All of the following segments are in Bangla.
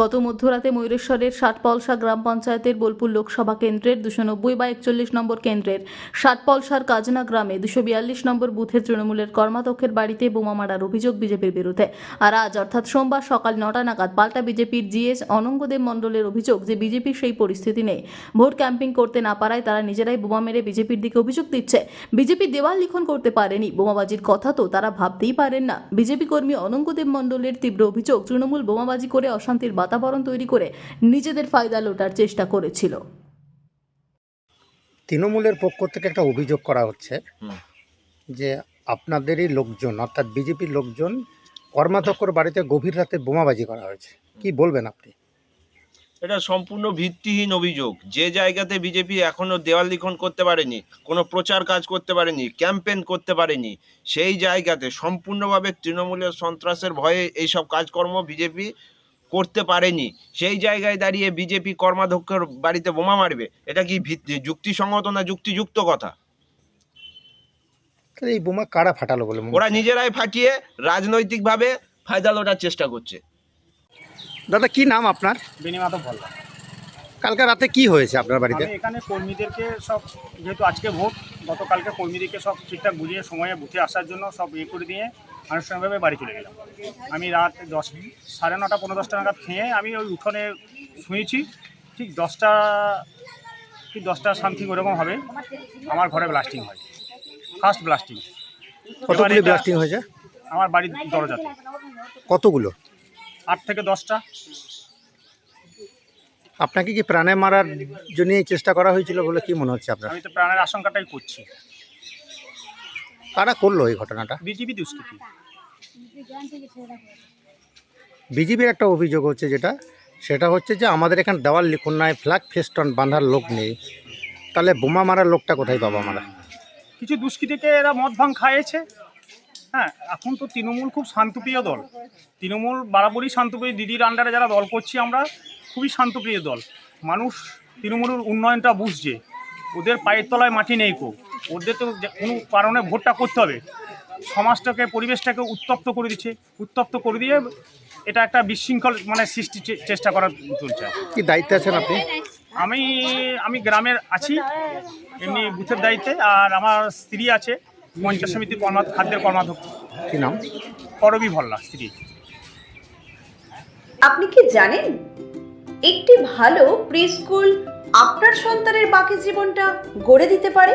গত মধ্যরাতে ময়ূরেশ্বরের ষাটপলসা গ্রাম পঞ্চায়েতের বোলপুর লোকসভা কেন্দ্রের দুশো নব্বই বা একচল্লিশ নম্বর কেন্দ্রের ষাটপলসার কাজনা গ্রামে দুশো বিয়াল্লিশ নম্বর বুথের তৃণমূলের কর্মাধ্যক্ষের বাড়িতে বোমা মারার অভিযোগ বিজেপির বিরুদ্ধে। আর আজ, অর্থাৎ সোমবার সকাল নটা নাগাদ, পাল্টা বিজেপির জিএস অনঙ্গদেব মণ্ডলের অভিযোগ যে বিজেপির সেই পরিস্থিতি নেই। ভোট ক্যাম্পিং করতে না পারায় তারা নিজেরাই বোমা মেরে বিজেপির দিকে অভিযোগ দিচ্ছে। বিজেপি দেওয়াল লিখন করতে পারেনি, বোমাবাজির কথা তো তারা ভাবতেই পারেন না। বিজেপি কর্মী অনঙ্গদেব মণ্ডলের তীব্র অভিযোগ, তৃণমূল বোমাবাজি করে অশান্তির বাতাবরণ তৈরি করে নিজেদের ফায়দা লোটার চেষ্টা করেছিল। তৃণমূলের পক্ষ থেকে একটা অভিযোগ করা হচ্ছে যে আপনাদেরই লোকজন অর্থাৎ বিজেপির লোকজন কর্মাধ্যক্ষর বাড়িতে গভীর রাতে বোমাবাজি করা হয়েছে। কি বলবেন আপনি? এটা সম্পূর্ণ ভিত্তিহীন অভিযোগ। যে জায়গাতে বিজেপি এখনও দেওয়াল লিখন করতে পারেনি কোনো প্রচার কাজ করতে পারেনি ক্যাম্পেন করতে পারেনি সেই জায়গাতে সম্পূর্ণভাবে তৃণমূলের সন্ত্রাসের ভয়ে এইসব কাজকর্ম বিজেপি করতে পারেনি। সেই জায়গায় দাঁড়িয়ে বিজেপি কর্মাধ্যক্ষের বাড়িতে বোমা মারবে এটা কি ভিত্তি যুক্তিসঙ্গত না যুক্তিযুক্ত কথা? এই বোমা কারা ফাটালো বলে ওরা নিজেরাই ফাটিয়ে রাজনৈতিকভাবে ফায়দা লোটার চেষ্টা করছে। দাদা কি নাম আপনার? বেনিমাধব ভল্লা কালকে রাতে কি হয়েছে আপনার বাড়িতে? এখানে কর্মীদেরকে সব যেহেতু আজকে ভোট গতকালকে কর্মীদেরকে সব ঠিকঠাক বুঝিয়ে সময়ে বুথে আসার জন্য সব ইয়ে করে দিয়ে আনুষ্ঠানিকভাবে বাড়ি চলে গেলাম। আমি রাত দশ সাড়ে নটা পনেরো দশটা নাগাদ খেয়ে আমি ওই উঠোনে শুয়েছি। ঠিক দশটা ঠিক দশটা সামথিং ওরকম হবে। আমার ঘরে ব্লাস্টিং হয়। ফার্স্ট ব্লাস্টিং কতগুলি ব্লাস্টিং হয়েছে? আমার বাড়ির দরজাতে কতগুলো? আট থেকে দশটা। আপনাকে কি প্রাণে মারার জন্য চেষ্টা করা হয়েছিল বলে কি মনে হচ্ছে আপনার? আমি তো প্রাণের আশঙ্কাটাই করছি। কারা করল এই ঘটনাটা? বিজেপি দুষ্কৃতি। বিজেপির একটা অভিযোগ হচ্ছে যেটা সেটা হচ্ছে যে আমাদের এখানে দেওয়াল লিখন নাই ফ্ল্যাগ ফেস্টন বাঁধার লোক নেই। তাহলে বোমা মারার লোকটা কোথায় পাবো আমরা? কিছু দুষ্কৃতীকে এরা মদ ভাঙ খাইয়েছে। হ্যাঁ এখন তো তৃণমূল খুব শান্তপ্রিয় দল। তৃণমূল বরাবরই শান্তপ্রিয় দিদির আন্ডারে যারা দল করছি আমরা খুবই শান্তপ্রিয় দল। মানুষ তৃণমূলের উন্নয়নটা বুঝছে। ওদের পায়ের তলায় মাটি নেই কো ওদের তো কোনো কারণে ভোটটা করতে হবে। সমাজটাকে পরিবেশটাকে উত্তপ্ত করে দিচ্ছে। উত্তপ্ত করে দিয়ে এটা একটা বিশৃঙ্খল মানে সৃষ্টি চেষ্টা করার চলছে। কি দায়িত্বে আছেন আপনি? আমি আমি গ্রামের আছি এমনি বুথের দায়িত্বে আর আমার স্ত্রী আছে পঞ্চায়েত সমিতির কর্মা খাদ্যের কর্মাধ্যক্ষ। কি নাম? করবি ভল্লা স্ত্রী। আপনি কি জানেন? একটি ভালো প্রি স্কুল আপনার সন্তানের বাকি জীবনটা গড়ে দিতে পারে?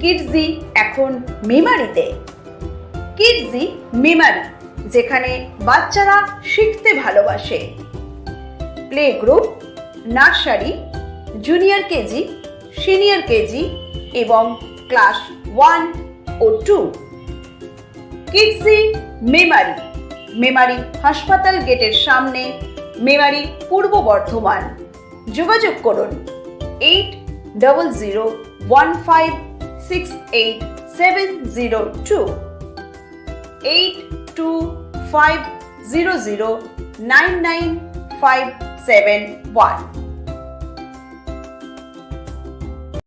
কিডজি এখন মেমারিতে। কিডজি মেমারি, যেখানে বাচ্চারা শিখতে ভালোবাসে। Play group, nursery, junior KG, senior KG এবং ক্লাস ওয়ান ও টু। কিডসি মেমারি মেমারি হাসপাতাল গেটের সামনে, মেমারি পূর্ব বর্ধমান। যোগাযোগ করুন, eight double zero one five Six eight seven zero two eight two five zero zero nine nine five seven one.